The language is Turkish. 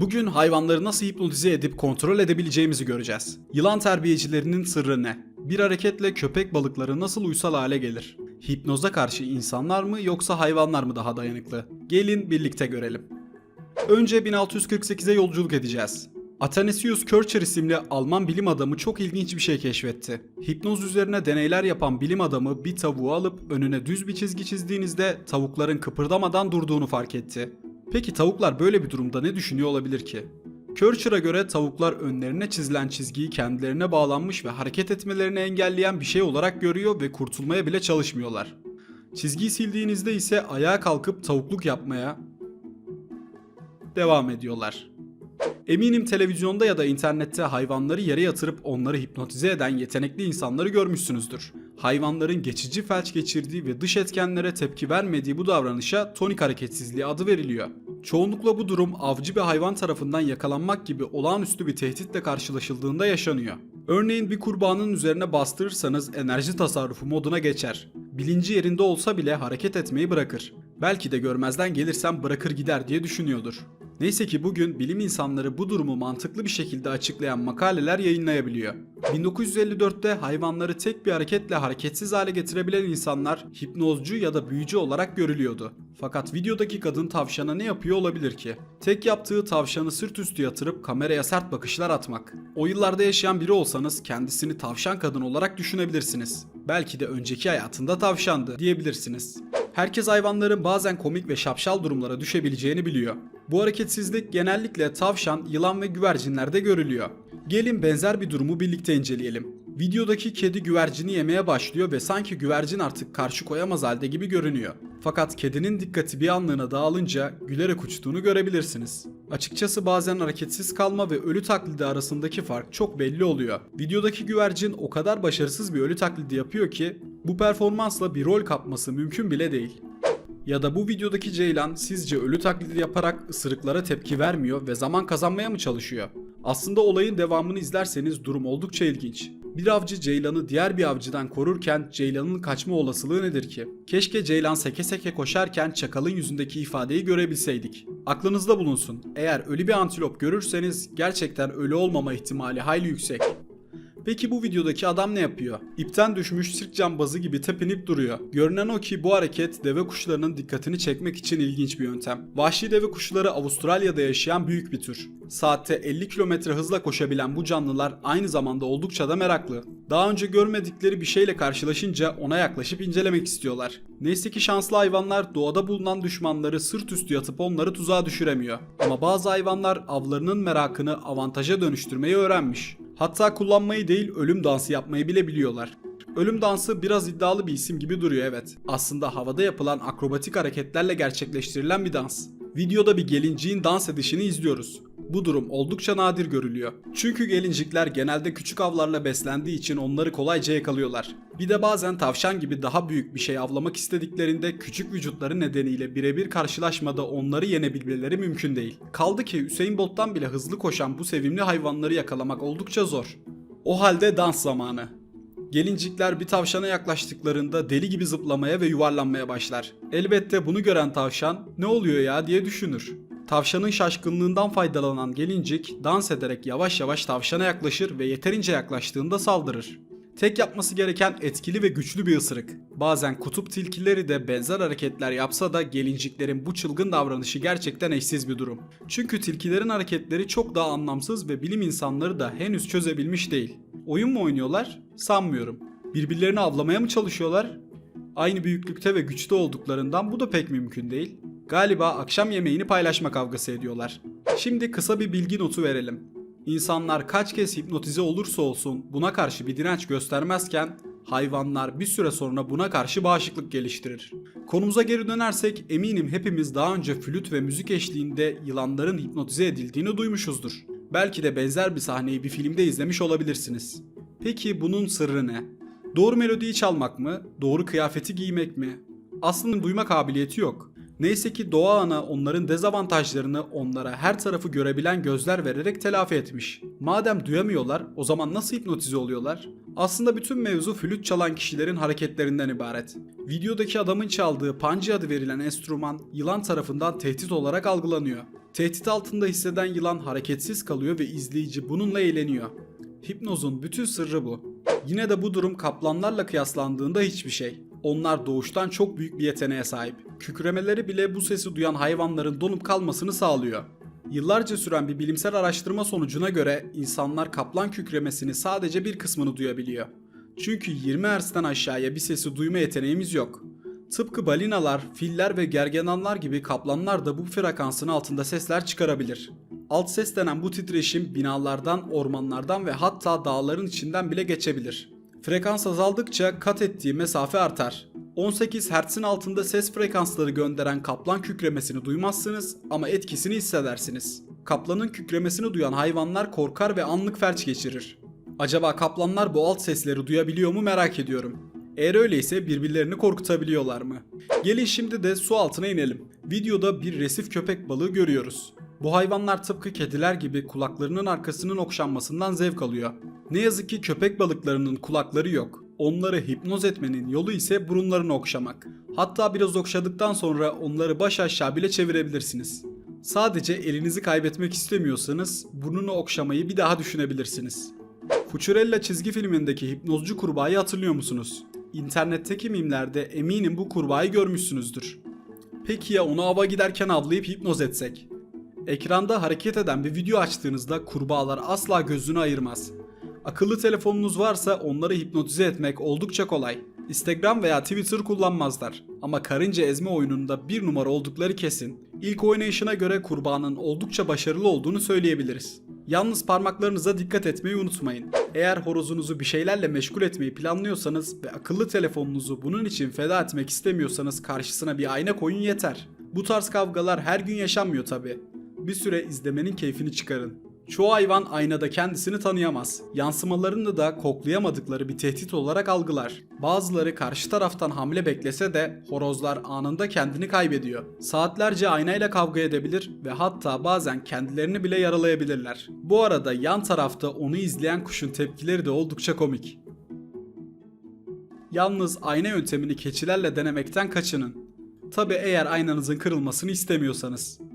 Bugün hayvanları nasıl hipnotize edip kontrol edebileceğimizi göreceğiz. Yılan terbiyecilerinin sırrı ne? Bir hareketle köpek balıkları nasıl uysal hale gelir? Hipnoza karşı insanlar mı yoksa hayvanlar mı daha dayanıklı? Gelin birlikte görelim. Önce 1648'e yolculuk edeceğiz. Athanasius Kircher isimli Alman bilim adamı çok ilginç bir şey keşfetti. Hipnoz üzerine deneyler yapan bilim adamı bir tavuğu alıp önüne düz bir çizgi çizdiğinizde tavukların kıpırdamadan durduğunu fark etti. Peki tavuklar böyle bir durumda ne düşünüyor olabilir ki? Kircher'a göre tavuklar önlerine çizilen çizgiyi kendilerine bağlanmış ve hareket etmelerini engelleyen bir şey olarak görüyor ve kurtulmaya bile çalışmıyorlar. Çizgiyi sildiğinizde ise ayağa kalkıp tavukluk yapmaya devam ediyorlar. Eminim televizyonda ya da internette hayvanları yere yatırıp onları hipnotize eden yetenekli insanları görmüşsünüzdür. Hayvanların geçici felç geçirdiği ve dış etkenlere tepki vermediği bu davranışa tonik hareketsizliği adı veriliyor. Çoğunlukla bu durum avcı bir hayvan tarafından yakalanmak gibi olağanüstü bir tehditle karşılaşıldığında yaşanıyor. Örneğin bir kurbanın üzerine bastırırsanız enerji tasarrufu moduna geçer. Bilinci yerinde olsa bile hareket etmeyi bırakır. Belki de görmezden gelirsem bırakır gider diye düşünüyordur. Neyse ki bugün bilim insanları bu durumu mantıklı bir şekilde açıklayan makaleler yayınlayabiliyor. 1954'te hayvanları tek bir hareketle hareketsiz hale getirebilen insanlar hipnozcu ya da büyücü olarak görülüyordu. Fakat videodaki kadın tavşana ne yapıyor olabilir ki? Tek yaptığı tavşanı sırt üstü yatırıp kameraya sert bakışlar atmak. O yıllarda yaşayan biri olsanız kendisini tavşan kadın olarak düşünebilirsiniz. Belki de önceki hayatında tavşandı diyebilirsiniz. Herkes hayvanların bazen komik ve şapşal durumlara düşebileceğini biliyor. Bu hareketsizlik genellikle tavşan, yılan ve güvercinlerde görülüyor. Gelin benzer bir durumu birlikte inceleyelim. Videodaki kedi güvercini yemeye başlıyor ve sanki güvercin artık karşı koyamaz halde gibi görünüyor. Fakat kedinin dikkati bir anlığına dağılınca gülerek uçtuğunu görebilirsiniz. Açıkçası bazen hareketsiz kalma ve ölü taklidi arasındaki fark çok belli oluyor. Videodaki güvercin o kadar başarısız bir ölü taklidi yapıyor ki bu performansla bir rol kapması mümkün bile değil. Ya da bu videodaki Ceylan sizce ölü taklidi yaparak ısırıklara tepki vermiyor ve zaman kazanmaya mı çalışıyor? Aslında olayın devamını izlerseniz durum oldukça ilginç. Bir avcı Ceylan'ı diğer bir avcıdan korurken Ceylan'ın kaçma olasılığı nedir ki? Keşke Ceylan seke seke koşarken çakalın yüzündeki ifadeyi görebilseydik. Aklınızda bulunsun. Eğer ölü bir antilop görürseniz gerçekten ölü olmama ihtimali hayli yüksek. Peki bu videodaki adam ne yapıyor? İpten düşmüş sirk cambazı gibi tepinip duruyor. Görünen o ki bu hareket deve kuşlarının dikkatini çekmek için ilginç bir yöntem. Vahşi deve kuşları Avustralya'da yaşayan büyük bir tür. Saatte 50 km hızla koşabilen bu canlılar aynı zamanda oldukça da meraklı. Daha önce görmedikleri bir şeyle karşılaşınca ona yaklaşıp incelemek istiyorlar. Neyse ki şanslı hayvanlar doğada bulunan düşmanları sırt üstü yatıp onları tuzağa düşüremiyor. Ama bazı hayvanlar avlarının merakını avantaja dönüştürmeyi öğrenmiş. Hatta kullanmayı değil ölüm dansı yapmayı bile biliyorlar. Ölüm dansı biraz iddialı bir isim gibi duruyor evet. Aslında havada yapılan akrobatik hareketlerle gerçekleştirilen bir dans. Videoda bir gelinciğin dans edişini izliyoruz. Bu durum oldukça nadir görülüyor. Çünkü gelincikler genelde küçük avlarla beslendiği için onları kolayca yakalıyorlar. Bir de bazen tavşan gibi daha büyük bir şey avlamak istediklerinde küçük vücutları nedeniyle birebir karşılaşmada onları yenebilmeleri mümkün değil. Kaldı ki Hüseyin Bolt'tan bile hızlı koşan bu sevimli hayvanları yakalamak oldukça zor. O halde dans zamanı. Gelincikler bir tavşana yaklaştıklarında deli gibi zıplamaya ve yuvarlanmaya başlar. Elbette bunu gören tavşan ne oluyor ya diye düşünür. Tavşanın şaşkınlığından faydalanan gelincik dans ederek yavaş yavaş tavşana yaklaşır ve yeterince yaklaştığında saldırır. Tek yapması gereken etkili ve güçlü bir ısırık. Bazen kutup tilkileri de benzer hareketler yapsa da gelinciklerin bu çılgın davranışı gerçekten eşsiz bir durum. Çünkü tilkilerin hareketleri çok daha anlamsız ve bilim insanları da henüz çözebilmiş değil. Oyun mu oynuyorlar? Sanmıyorum. Birbirlerini avlamaya mı çalışıyorlar? Aynı büyüklükte ve güçte olduklarından bu da pek mümkün değil. Galiba akşam yemeğini paylaşma kavgası ediyorlar. Şimdi kısa bir bilgi notu verelim. İnsanlar kaç kez hipnotize olursa olsun buna karşı bir direnç göstermezken hayvanlar bir süre sonra buna karşı bağışıklık geliştirir. Konumuza geri dönersek eminim hepimiz daha önce flüt ve müzik eşliğinde yılanların hipnotize edildiğini duymuşuzdur. Belki de benzer bir sahneyi bir filmde izlemiş olabilirsiniz. Peki bunun sırrı ne? Doğru melodiyi çalmak mı? Doğru kıyafeti giymek mi? Aslında duyma kabiliyeti yok. Neyse ki doğa ana onların dezavantajlarını onlara her tarafı görebilen gözler vererek telafi etmiş. Madem duyamıyorlar o zaman nasıl hipnotize oluyorlar? Aslında bütün mevzu flüt çalan kişilerin hareketlerinden ibaret. Videodaki adamın çaldığı panci adı verilen enstrüman yılan tarafından tehdit olarak algılanıyor. Tehdit altında hisseden yılan hareketsiz kalıyor ve izleyici bununla eğleniyor. Hipnozun bütün sırrı bu. Yine de bu durum kaplanlarla kıyaslandığında hiçbir şey. Onlar doğuştan çok büyük bir yeteneğe sahip. Kükremeleri bile bu sesi duyan hayvanların donup kalmasını sağlıyor. Yıllarca süren bir bilimsel araştırma sonucuna göre insanlar kaplan kükremesini sadece bir kısmını duyabiliyor. Çünkü 20 Hz'den aşağıya bir sesi duyma yeteneğimiz yok. Tıpkı balinalar, filler ve gergedanlar gibi kaplanlar da bu frekansın altında sesler çıkarabilir. Alt ses denen bu titreşim binalardan, ormanlardan ve hatta dağların içinden bile geçebilir. Frekans azaldıkça kat ettiği mesafe artar. 18 Hz'in altında ses frekansları gönderen kaplan kükremesini duymazsınız ama etkisini hissedersiniz. Kaplanın kükremesini duyan hayvanlar korkar ve anlık felç geçirir. Acaba kaplanlar bu alt sesleri duyabiliyor mu merak ediyorum. Eğer öyleyse birbirlerini korkutabiliyorlar mı? Gelin şimdi de su altına inelim. Videoda bir resif köpek balığı görüyoruz. Bu hayvanlar tıpkı kediler gibi kulaklarının arkasının okşanmasından zevk alıyor. Ne yazık ki köpek balıklarının kulakları yok. Onları hipnoz etmenin yolu ise burunlarını okşamak. Hatta biraz okşadıktan sonra onları baş aşağı bile çevirebilirsiniz. Sadece elinizi kaybetmek istemiyorsanız burnunu okşamayı bir daha düşünebilirsiniz. Futurella çizgi filmindeki hipnozcu kurbağayı hatırlıyor musunuz? İnternetteki mimlerde eminim bu kurbağayı görmüşsünüzdür. Peki ya onu ava giderken avlayıp hipnoz etsek? Ekranda hareket eden bir video açtığınızda kurbağalar asla gözünü ayırmaz. Akıllı telefonunuz varsa onları hipnotize etmek oldukça kolay. Instagram veya Twitter kullanmazlar. Ama karınca ezme oyununda bir numara oldukları kesin. İlk oynayışına göre kurbağanın oldukça başarılı olduğunu söyleyebiliriz. Yalnız parmaklarınıza dikkat etmeyi unutmayın. Eğer horozunuzu bir şeylerle meşgul etmeyi planlıyorsanız ve akıllı telefonunuzu bunun için feda etmek istemiyorsanız karşısına bir ayna koyun yeter. Bu tarz kavgalar her gün yaşanmıyor tabi. Bir süre izlemenin keyfini çıkarın. Çoğu hayvan aynada kendisini tanıyamaz. Yansımalarını da koklayamadıkları bir tehdit olarak algılar. Bazıları karşı taraftan hamle beklese de horozlar anında kendini kaybediyor. Saatlerce aynayla kavga edebilir ve hatta bazen kendilerini bile yaralayabilirler. Bu arada yan tarafta onu izleyen kuşun tepkileri de oldukça komik. Yalnız ayna yöntemini keçilerle denemekten kaçının. Tabi eğer aynanızın kırılmasını istemiyorsanız.